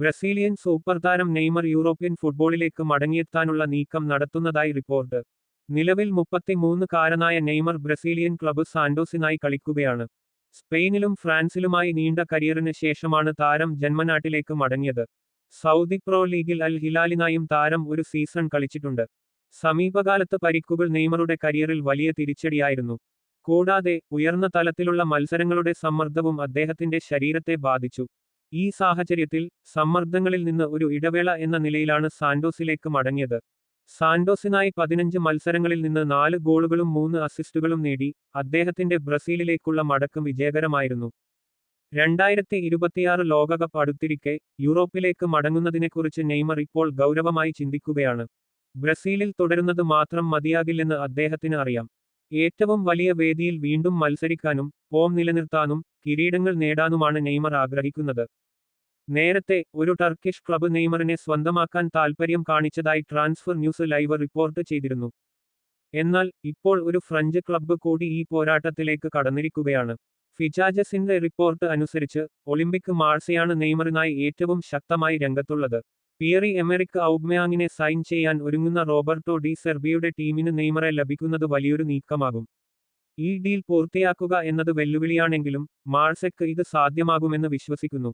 Brazilian super താരം Neymar European ഫുട്ബോളിലേക്ക് മടങ്ങിയെത്താനുള്ള നീക്കം നടത്തുന്നതായി റിപ്പോർട്ട്. നിലവിൽ മുപ്പത്തിമൂന്നുകാരനായ നെയ്മർ ബ്രസീലിയൻ ക്ലബ് സാന്റോസിനായി കളിക്കുകയാണ്. സ്പെയിനിലും ഫ്രാൻസിലുമായി നീണ്ട കരിയറിന് ശേഷമാണ് താരം ജന്മനാട്ടിലേക്ക് മടങ്ങിയത്. സൗദി പ്രോ ലീഗിൽ അൽ ഹിലാലിനായും താരം ഒരു സീസൺ കളിച്ചിട്ടുണ്ട്. സമീപകാലത്ത് പരിക്കുകൾ നെയ്മറുടെ കരിയറിൽ വലിയ തിരിച്ചടിയായിരുന്നു. കൂടാതെ ഉയർന്ന തലത്തിലുള്ള മത്സരങ്ങളുടെ സമ്മർദ്ദവും അദ്ദേഹത്തിന്റെ ശരീരത്തെ ബാധിച്ചു. ഈ സാഹചര്യത്തിൽ സമ്മർദ്ദങ്ങളിൽ നിന്ന് ഒരു ഇടവേള എന്ന നിലയിലാണ് സാന്റോസിലേക്ക് മടങ്ങിയത്. സാന്റോസിനായി പതിനഞ്ച് മത്സരങ്ങളിൽ നിന്ന് നാല് ഗോളുകളും മൂന്ന് അസിസ്റ്റുകളും നേടി അദ്ദേഹത്തിന്റെ ബ്രസീലിലേക്കുള്ള മടക്കം വിജയകരമായിരുന്നു. രണ്ടായിരത്തി ഇരുപത്തിയാറ് ലോകകപ്പ് അടുത്തിരിക്കെ യൂറോപ്പിലേക്ക് മടങ്ങുന്നതിനെക്കുറിച്ച് നെയ്മർ ഇപ്പോൾ ഗൗരവമായി ചിന്തിക്കുകയാണ്. ബ്രസീലിൽ തുടരുന്നത് മാത്രം മതിയാകില്ലെന്ന് അദ്ദേഹത്തിന് അറിയാം. ഏറ്റവും വലിയ വേദിയിൽ വീണ്ടും മത്സരിക്കാനും ഫോം നിലനിർത്താനും കിരീടങ്ങൾ നേടാനുമാണ് നെയ്മർ ആഗ്രഹിക്കുന്നത്. നേരത്തെ ഒരു ടർക്കിഷ് ക്ലബ് നെയ്മറിനെ സ്വന്തമാക്കാൻ താൽപ്പര്യം കാണിച്ചതായി ട്രാൻസ്ഫർ ന്യൂസ് ലൈവ് റിപ്പോർട്ട് ചെയ്തിരുന്നു. എന്നാൽ ഇപ്പോൾ ഒരു ഫ്രഞ്ച് ക്ലബ്ബ് കൂടി ഈ പോരാട്ടത്തിലേക്ക് കടന്നിരിക്കുകയാണ്. ഫിജാജസിന്റെ റിപ്പോർട്ട് അനുസരിച്ച് ഒളിമ്പിക് മാർസയാണ് നെയ്മറിനായി ഏറ്റവും ശക്തമായി രംഗത്തുള്ളത്. പിയറി എമറിക് ഔബ്മയാങ്ങിനെ സൈൻ ചെയ്യാൻ ഒരുങ്ങുന്ന റോബർട്ടോ ഡി സെർബിയുടെ ടീമിന് നെയ്മറെ ലഭിക്കുന്നത് വലിയൊരു നീക്കമാകും. ഈ ഡീൽ പൂർത്തിയാക്കുക എന്നത് വെല്ലുവിളിയാണെങ്കിലും മാർസെക്ക് ഇത് സാധ്യമാകുമെന്ന് വിശ്വസിക്കുന്നു.